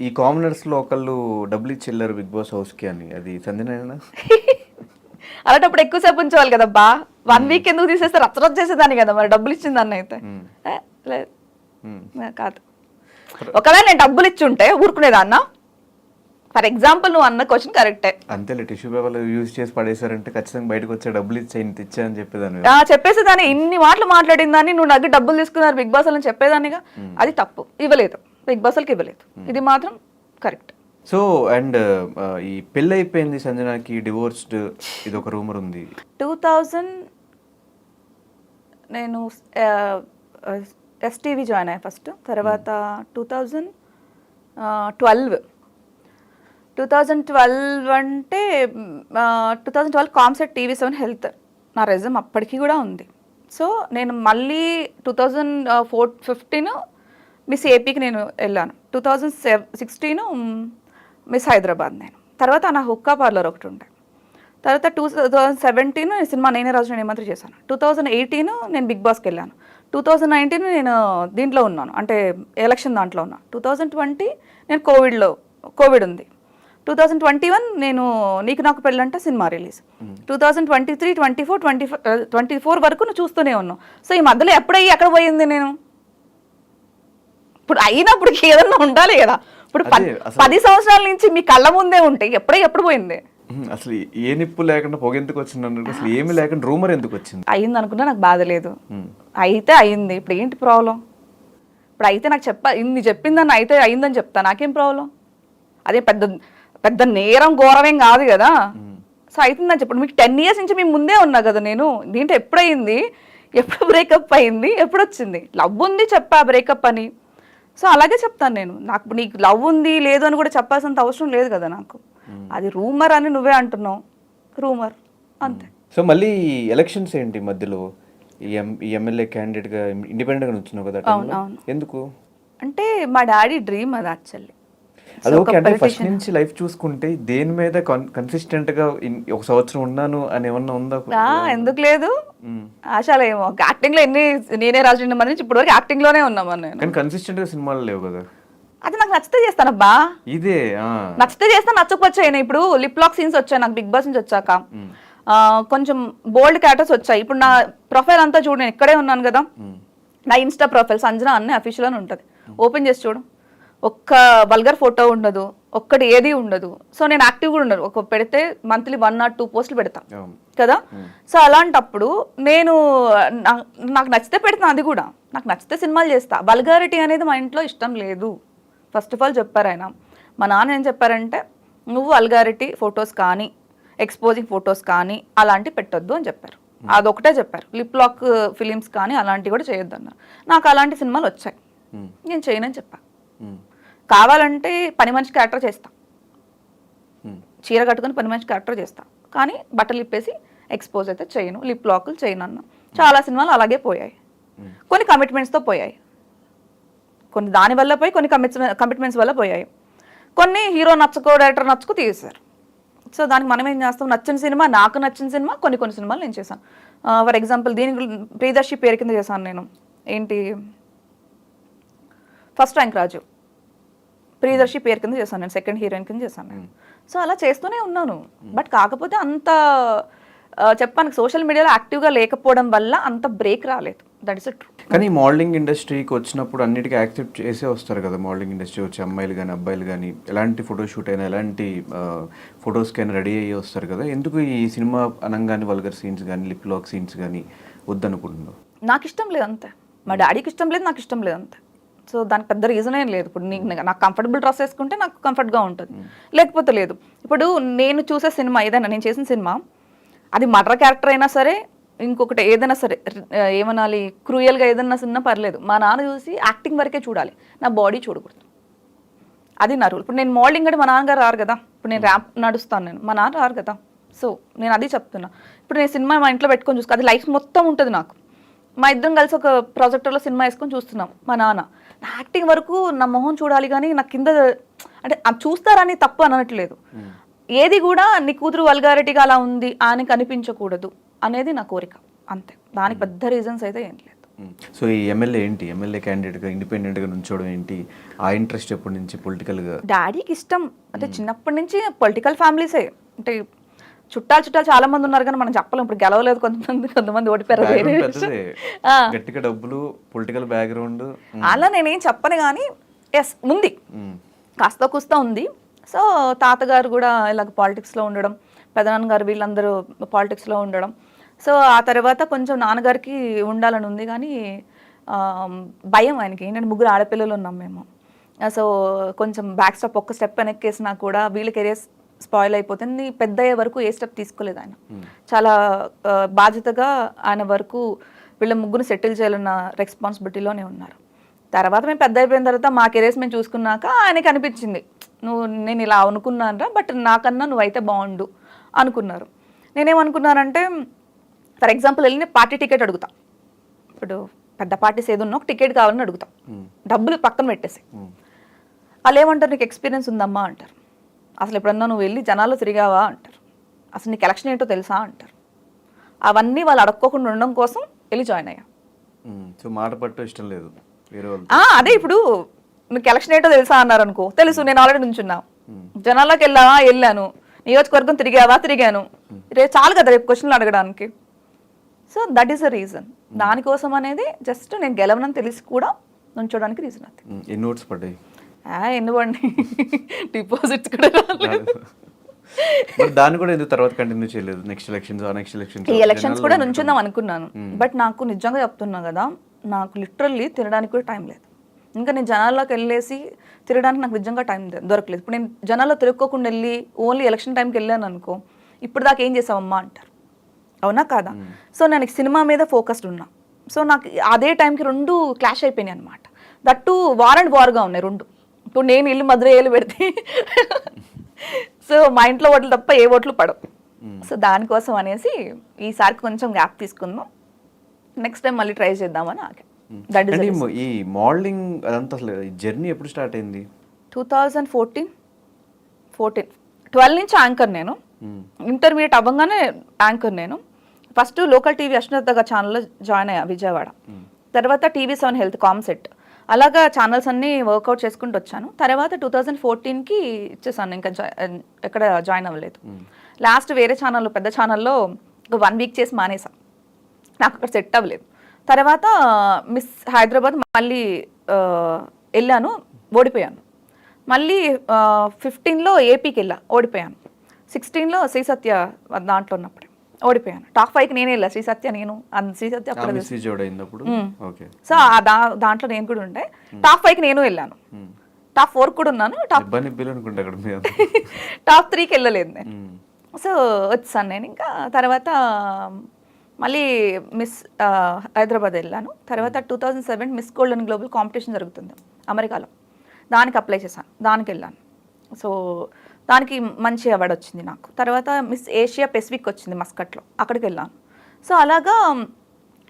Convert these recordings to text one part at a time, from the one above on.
ఈ కామనర్స్లో ఒకళ్ళు డబ్బులు ఇచ్చి వెళ్ళారు బిగ్ బాస్ హౌస్కి అని అది సంజన అలాంటప్పుడు ఎక్కువసేపు ఉంచేవాళ్ళు కదా బా వన్ వీక్ ఎందుకు తీసేస్తే రచ్చరచ్చ చేసేదాన్ని కదా మరి డబ్బులు ఇచ్చిన దాన్ని అయితే. లేదు ఏ, కాదు. ఒకవేళ నేను డబ్బులు ఇచ్చి ఉంటే ఊరుకునేదాన్న? ఫర్ ఎగ్జాంపుల్ నువ్వు అన్న క్వశ్చన్ కరెక్టే. అంతేలే టిష్యూ పేపర్ యూజ్ చేసి పడేశారంటే ఖచ్చితంగా బయటకు వచ్చే డబ్బులు ఇచ్చే ఇంత ఇచ్చా అని చెప్పేదాన్ని. చెప్పేసేదాన్ని. ఇన్ని మాటలు మాట్లాడిన దాన్ని నువ్వు నాకు డబ్బులు తీసుకున్నారు బిగ్ బాస్ అని చెప్పేదానిగా అది తప్పు. ఇవ్వలేదు. బిగ్ బాస్ వాళ్ళకి ఇవ్వలేదు ఇది మాత్రం కరెక్ట్ సో అండ్ ఈ పెళ్ళి అయిపోయింది సంజనాకి డివోర్స్డ్ ఇది ఒక రూమర్ ఉంది. టూ థౌజండ్ నేను ఎస్టీవీ జాయిన్ అయ్యా ఫస్ట్ తర్వాత two thousand twelve two thousand twelve అంటే టూ థౌజండ్ ట్వెల్వ్ కామ్సెట్ టీవీ సెవెన్ హెల్త్ నా రెజమ్ అప్పటికి కూడా ఉంది. సో నేను మళ్ళీ two thousand four fifteen miss ఏపీకి నేను వెళ్ళాను. టూ థౌజండ్ సెవ్ సిక్స్టీన్ మిస్ హైదరాబాద్ నేను. తర్వాత నా హుక్కా పార్లర్ ఒకటి ఉండే. తర్వాత టూ థౌజండ్ సెవెంటీన్ సినిమా నేనే రాజు నేను మంత్రి చేశాను. టూ థౌజండ్ ఎయిటీన్ నేను బిగ్ బాస్కి వెళ్ళాను. టూ థౌజండ్ నైన్టీన్ నేను దీంట్లో ఉన్నాను. అంటే ఎలక్షన్ దాంట్లో ఉన్నాను టూ థౌజండ్ ట్వంటీ నేను కోవిడ్లో కోవిడ్ ఉంది. టూ థౌజండ్ ట్వంటీ వన్ నేను నీకు నాకు పెళ్ళంటే cinema release. Two thousand twenty three twenty four twenty twenty four వరకు నువ్వు చూస్తూనే ఉన్నావు. సో ఈ మధ్యలో ఎప్పుడయ్యి ఎక్కడ పోయింది నేను? ఇప్పుడు అయినప్పుడు ఏదన్నా ఉండాలి కదా. ఇప్పుడు పది సంవత్సరాల నుంచి మీ కళ్ళ ముందే ఉంటే ఎప్పుడే ఎప్పుడు పోయింది? అసలు ఏ నిప్పు లేకుండా పొగ ఎందుకు వచ్చింది అసలు ఏమి లేకుండా రూమర్ ఎందుకు వచ్చింది? అయింది అనుకున్నా నాకు బాధ లేదు. అయితే అయింది. ఇప్పుడు ఏంటి ప్రాబ్లం? ఇప్పుడు అయితే నాకు చెప్ప ఇన్ని చెప్పిందని అయితే అయిందని చెప్తా. నాకేం ప్రాబ్లం? అదే పెద్ద పెద్ద నేరం ఘోరమేం కాదు కదా. సో అవుతుందని చెప్పండి మీకు టెన్ ఇయర్స్ నుంచి మేము ముందే ఉన్నా కదా నేను. దీంట్లో ఎప్పుడయింది? ఎప్పుడు బ్రేకప్ అయింది? ఎప్పుడు వచ్చింది లవ్ ఉంది చెప్పా బ్రేకప్ అని. సో అలాగే చెప్తాను నేను. నాకు నీకు లవ్ ఉంది లేదు అని కూడా చెప్పాల్సినంత అవసరం లేదు కదా నాకు. అది రూమర్ అని నువ్వే అంటున్నావు. రూమర్. అంతే. సో మళ్ళీ ఎలక్షన్స్ ఏంటి మధ్యలో? ఎమ్మెల్యే క్యాండిడేట్గా ఇండిపెండెంట్గా నుంచున్నావు కదా. ఎందుకు? అంటే మా డాడీ డ్రీమ్ అది యాక్చువల్లీ. అది ఓకే అంటే ఫస్ట్ నుంచి లైఫ్ చూసుకుంటే దేని మీద కన్సిస్టెంట్గా ఒక సంవత్సరం ఉన్నాను అని ఏమన్నా ఉందా? ఎందుకు లేదు. ఆశాలేమో. యాక్టింగ్లో ఎన్ని నేనే రాజు నుంచి ఇప్పుడు వరకు యాక్టింగ్లోనే ఉన్నామని నేను కానీ కన్సిస్టెంట్గా సినిమాలు లేవు కదా. అది నాకు నచ్చితే చేస్తానబ్బా ఇదే ఆ. నచ్చితే చేస్తా నచ్చకపోవచ్చు అయినా ఇప్పుడు లిప్ లాక్ సీన్స్ వచ్చాయి నాకు బిగ్ బాస్ నుంచి వచ్చాక. కొంచెం బోల్డ్ క్యారెక్టర్స్ వచ్చాయి. ఇప్పుడు నా ప్రొఫైల్ అంతా చూడు నేను ఇక్కడే ఉన్నాను కదా. నా ఇన్స్టా ప్రొఫైల్ సంజన అన్ని అఫీషియల్ అని ఉంటుంది. ఓపెన్ చేసి చూడు. ఒక్క వల్గర్ ఫోటో ఉండదు ఒక్కటి ఏది ఉండదు. సో నేను యాక్టివ్ కూడా ఉండదు ఒక పెడితే మంత్లీ వన్ నాట్ టూ పోస్టులు పెడతా. కదా? సో అలాంటప్పుడు నేను నాకు నచ్చితే పెడతాను అది కూడా. నాకు నచ్చితే సినిమాలు చేస్తా. వల్గారిటీ అనేది మా ఇంట్లో ఇష్టం లేదు. ఫస్ట్ ఆఫ్ ఆల్ చెప్పారు ఆయన. మా నాన్న ఏం చెప్పారంటే నువ్వు వల్గారిటీ ఫొటోస్ కానీ ఎక్స్పోజింగ్ ఫొటోస్ కానీ అలాంటివి పెట్టొద్దు అని చెప్పారు. అదొకటే చెప్పారు. లిప్ లాక్ ఫిలిమ్స్ కానీ అలాంటివి కూడా చేయొద్దు అన్నారు నాకు అలాంటి సినిమాలు వచ్చాయి. నేను చేయనని చెప్పా. మ్మ్. కావాలంటే పని మనిషి క్యారెక్టర్ చేస్తా. మ్మ్. చీర కట్టుకొని పని మనిషి క్యారెక్టర్ చేస్తా. కానీ బట్టలు ఇప్పేసి ఎక్స్పోజ్ అయితే చేయను. లిప్ లాకులు చేయను అన్న. చాలా సినిమాలు అలాగే పోయాయి. కొన్ని కమిట్మెంట్స్తో పోయాయి. కొన్ని దాని వల్ల పోయి కొన్ని కమిట్స్ కమిట్మెంట్స్ వల్ల పోయాయి. కొన్ని హీరో నచ్చకో డైరెక్టర్ నచ్చకో తీసేశారు. సో దానికి మనం ఏం చేస్తాం? నచ్చిన సినిమా నాకు నచ్చిన సినిమా కొన్ని కొన్ని సినిమాలు నేను చేశాను. ఫర్ ఎగ్జాంపుల్ దీని ప్రియదర్శి పేరు కింద చేశాను నేను. ఏంటి? ఫస్ట్ ర్యాంక్ రాజు. ప్రియదర్శి పేరు కింద చేశాను నేను సెకండ్ హీరోయిన్ కింద చేశాను నేను. సో అలా చేస్తూనే ఉన్నాను. బట్ కాకపోతే అంత చెప్పాను సోషల్ మీడియాలో యాక్టివ్గా లేకపోవడం వల్ల అంత బ్రేక్ రాలేదు. దట్ ఇస్ ట్రూ కానీ మోడలింగ్ ఇండస్ట్రీకి వచ్చినప్పుడు అన్నిటికీ యాక్సెప్ట్ చేసే వస్తారు కదా మోడలింగ్ ఇండస్ట్రీ వచ్చి అమ్మాయిలు కానీ అబ్బాయిలు కానీ ఎలాంటి ఫోటోషూట్ అయినా ఎలాంటి ఫొటోస్కి అయినా రెడీ అయ్యి వస్తారు కదా. ఎందుకు ఈ సినిమా అనంగానే వల్గర్ సీన్స్ కానీ లిప్ లాక్ సీన్స్ కానీ వద్దనుకుంటున్నావు? నాకు ఇష్టం లేదు అంతే మా డాడీకి ఇష్టం లేదు నాకు ఇష్టం లేదు అంతే సో దానికి పెద్ద రీజన్ ఏం లేదు. ఇప్పుడు నీకు నాకు కంఫర్టబుల్ డ్రెస్ వేసుకుంటే నాకు కంఫర్ట్గా ఉంటుంది. లేకపోతే లేదు. ఇప్పుడు నేను చూసే సినిమా ఏదైనా నేను చేసిన సినిమా అది మర్డర్ క్యారెక్టర్ అయినా సరే ఇంకొకటి ఏదైనా సరే ఏమనాలి క్రూయల్గా ఏదైనా సినిమా పర్లేదు. మా నాన్న చూసి యాక్టింగ్ వరకే చూడాలి. నా బాడీ చూడకూడదు. అది నా రూల్ ఇప్పుడు నేను మోడలింగ్ అంటే మా నాన్నగారు రారు కదా. ఇప్పుడు నేను ర్యాప్ నడుస్తాను నేను. మా నాన్న రారు కదా. సో నేను అది చెప్తున్నా. ఇప్పుడు నేను సినిమా మా ఇంట్లో పెట్టుకొని చూసుకో అది లైఫ్ మొత్తం ఉంటుంది నాకు. మా ఇద్దరం కలిసి ఒక ప్రాజెక్టర్లో సినిమా వేసుకొని చూస్తున్నాం. మా నాన్న. నా యాక్టింగ్ వరకు నా మొహం చూడాలి కానీ నా కింద అంటే చూస్తారని తప్పు అనట్లేదు. ఏది కూడా నీ కూతురు వల్గారిటీగా అలా ఉంది అని కనిపించకూడదు అనేది నా కోరిక. అంతే. దానికి పెద్ద రీజన్స్ అయితే ఏం లేదు. సో ఈ ఎమ్మెల్యే ఏంటి? ఎమ్మెల్యే క్యాండిడేట్గా ఇండిపెండెంట్గా నుంచోవడం ఏంటి? ఆ ఇంట్రెస్ట్ ఎప్పటి నుంచి పొలిటికల్గా డాడీకి ఇష్టం. అంటే చిన్నప్పటి నుంచి పొలిటికల్ ఫ్యామిలీసే అంటే చుట్టాలు చుట్టాలు చాలా మంది ఉన్నారు కానీ మనం చెప్పలేం. ఇప్పుడు గెలవలేదు కొంతమంది కొంతమంది ఓడిపోయారు. గట్టిగా డబ్బులు పొలిటికల్ బ్యాక్గ్రౌండ్ అలా నేనేం చెప్పను కానీ ఎస్ ఉంది. కాస్త కుస్తా ఉంది. సో తాతగారు కూడా ఇలాగ పాలిటిక్స్లో ఉండడం పెదనాన్నగారు వీళ్ళందరూ పాలిటిక్స్లో ఉండడం. సో ఆ తర్వాత కొంచెం నాన్నగారికి ఉండాలని ఉంది కానీ భయం ఆయనకి. ఏంటంటే ముగ్గురు ఆడపిల్లలు ఉన్నాం మేము. సో కొంచెం బ్యాక్ స్టెప్ ఒక్క స్టెప్ వెనక్కేసినా కూడా వీళ్ళ కెరియర్ స్పాయిల్ అయిపోతుంది. పెద్ద అయ్యే వరకు ఏ స్టెప్ తీసుకోలేదు ఆయన. చాలా ఆ, బాధ్యతగా ఆయన వరకు వీళ్ళ ముగ్గురు సెటిల్ చేయాలన్న రెస్పాన్సిబిలిటీలోనే ఉన్నారు. తర్వాత మేము పెద్ద అయిపోయిన తర్వాత మా కెరీర్స్ మేము చూసుకున్నాక ఆయనకి అనిపించింది. నువ్వు నేను ఇలా అనుకున్నానరా బట్ నాకన్నా నువ్వైతే బాగుండు అనుకున్నారు. నేనేమనుకున్నానంటే ఫర్ ఎగ్జాంపుల్ వెళ్ళి పార్టీ టికెట్ అడుగుతా. ఇప్పుడు పెద్ద పార్టీస్ ఏది ఉన్నా ఒక టికెట్ కావాలని అడుగుతా. డబ్బులు పక్కన పెట్టేసి వాళ్ళు ఏమంటారు నీకు ఎక్స్పీరియన్స్ ఉందమ్మా అంటారు. అసలు ఎప్పుడన్నా నువ్వు వెళ్ళి జనాల్లో తిరిగావా అంటారు. అసలు నీకు ఎలక్షన్ ఏంటో తెలుసా అంటారు. అవన్నీ వాళ్ళు అడక్కోకుండా ఉండడం కోసం వెళ్ళి జాయిన్ అయ్యా. సో మాట పట్టు ఇష్టం లేదు. అదే ఇప్పుడు నీకు ఎలక్షన్ ఏంటో తెలుసా అన్నారు అనుకో తెలుసు నేను ఆల్రెడీ నుంచున్నా. జనాల్లోకి వెళ్ళావా? వెళ్ళాను. నియోజకవర్గం తిరిగావా? తిరిగాను. రేపు చాలు కదా రేపు క్వశ్చన్లు అడగడానికి. So that is the reason దానికోసం అనేది జస్ట్ నేను గెలవనని తెలిసి కూడా నుంచోడానికి రీజన్ అది. ఎన్ని నోట్స్ పడ్డాయి? ఆ, ఎన్నివ్వండి డిపాజిట్స్ కూడా రాలేదు. మరి దాన్ని కూడా ఎందుకు తర్వాత కంటిన్యూ చేయలేదు? నెక్స్ట్ ఎలక్షన్స్ ఆ నెక్స్ట్ ఎలక్షన్స్ ఈ ఎలక్షన్స్ కూడా నుంచుందాం అనుకున్నాను. బట్ నాకు నిజంగా చెప్తున్నా కదా నాకు లిటరల్లీ తినడానికి కూడా టైం లేదు. ఇంకా నేను జనాల్లోకి వెళ్ళేసి తిరగడానికి నాకు నిజంగా టైం దొరకలేదు. ఇప్పుడు నేను జనాల్లో తిరుక్కోకుండా వెళ్ళి ఓన్లీ ఎలక్షన్ టైంకి వెళ్ళాను అనుకో ఇప్పుడు దాకా ఏం చేసావమ్మా అంటారు. అవునా కాదా? సో నేను సినిమా మీద ఫోకస్డ్ ఉన్నా. సో నాకు అదే టైంకి రెండు క్లాష్ అయిపోయినాయి అనమాట దట్టు వార్ అండ్ వార్గా ఉన్నాయి రెండు. ఇప్పుడు నేను ఇల్లు మధుర ఏళ్ళు పెడితే సో మా ఇంట్లో ఓట్లు తప్ప ఏ ఓట్లు పడవు. సో దానికోసం అనేసి ఈసారి కొంచెం గ్యాప్ తీసుకుందాం. నెక్స్ట్ టైం మళ్ళీ ట్రై చేద్దామని ఆగా ఈ మోడలింగ్ అదంతా అసలు జర్నీ ఎప్పుడు స్టార్ట్ అయింది? Two thousand fourteen fourteen twelve నుంచి యాంకర్ నేను. ఇంటర్మీడియట్ అవ్వగానే యాంకర్ నేను. ఫస్ట్ లోకల్ టీవీ అశ్వత్థగా ఛానల్లో జాయిన్ అయ్యా విజయవాడ. తర్వాత టీవీ సెవెన్ హెల్త్ కామ్సెట్ అలాగా ఛానల్స్ అన్నీ వర్కౌట్ చేసుకుంటూ వచ్చాను. తర్వాత టూ థౌజండ్ ఫోర్టీన్కి ఇచ్చేసాను. ఇంకా ఎక్కడ జాయిన్ అవ్వలేదు. లాస్ట్ వేరే ఛానల్లో పెద్ద ఛానల్లో ఒక వన్ వీక్ చేసి మానేసా. నాకు అక్కడ సెట్ అవ్వలేదు. తర్వాత మిస్ హైదరాబాద్ మళ్ళీ వెళ్ళాను ఓడిపోయాను. మళ్ళీ ఫిఫ్టీన్లో ఏపీకి వెళ్ళా ఓడిపోయాను. సిక్స్టీన్లో శ్రీ సత్య దాంట్లో ఉన్నప్పుడే. ఓడిపోయాను. టాప్ ఫైవ్కి నేనే వెళ్ళా. శ్రీ సత్య నేను. శ్రీ సత్య సో దాంట్లో నేను కూడా ఉండే. టాప్ ఫైవ్కి నేను వెళ్ళాను. టాప్ ఫోర్ కూడా ఉన్నాను. టాప్ టాప్ త్రీకి వెళ్ళలేదు నేను. సో వచ్చాను నేను ఇంకా. తర్వాత మళ్ళీ మిస్ హైదరాబాద్ వెళ్ళాను. తర్వాత two thousand seven miss gold and global competition జరుగుతుంది అమెరికాలో. దానికి అప్లై చేశాను. దానికి వెళ్ళాను. సో దానికి మంచి అవార్డు వచ్చింది నాకు. తర్వాత మిస్ ఏషియా పెసిఫిక్ వచ్చింది మస్కట్లో. అక్కడికి వెళ్ళాను. సో అలాగా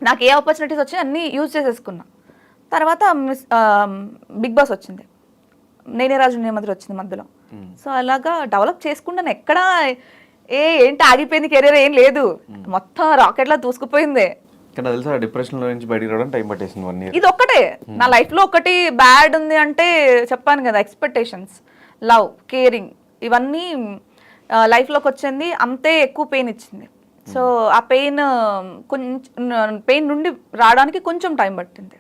నాకు ఏ ఆపర్చునిటీస్ వచ్చాయి అన్నీ యూజ్ చేసేసుకున్నా. తర్వాత మిస్ బిగ్ బాస్ వచ్చింది. నేనే రాజు వచ్చింది మధ్యలో. సో అలాగా డెవలప్ చేసుకుంటాను. ఎక్కడా ఏ ఏంటి ఆగిపోయింది కెరీర్ ఏం లేదు. మొత్తం రాకెట్లా దూసుకుపోయింది. కానీ నాకు తెలుసా డిప్రెషన్లో నుంచి బయటికి రావడం టైం పట్టేసింది వన్ ఇయర్ ఇది ఒక్కటే నా లైఫ్లో ఒకటి బ్యాడ్ ఉంది అంటే చెప్పాను కదా ఎక్స్పెక్టేషన్స్. లవ్ కేరింగ్ ఇవన్నీ లైఫ్లోకి వచ్చింది. అంతే ఎక్కువ పెయిన్ ఇచ్చింది. సో ఆ పెయిన్ కొంచెం పెయిన్ నుండి రావడానికి కొంచెం టైం పట్టింది.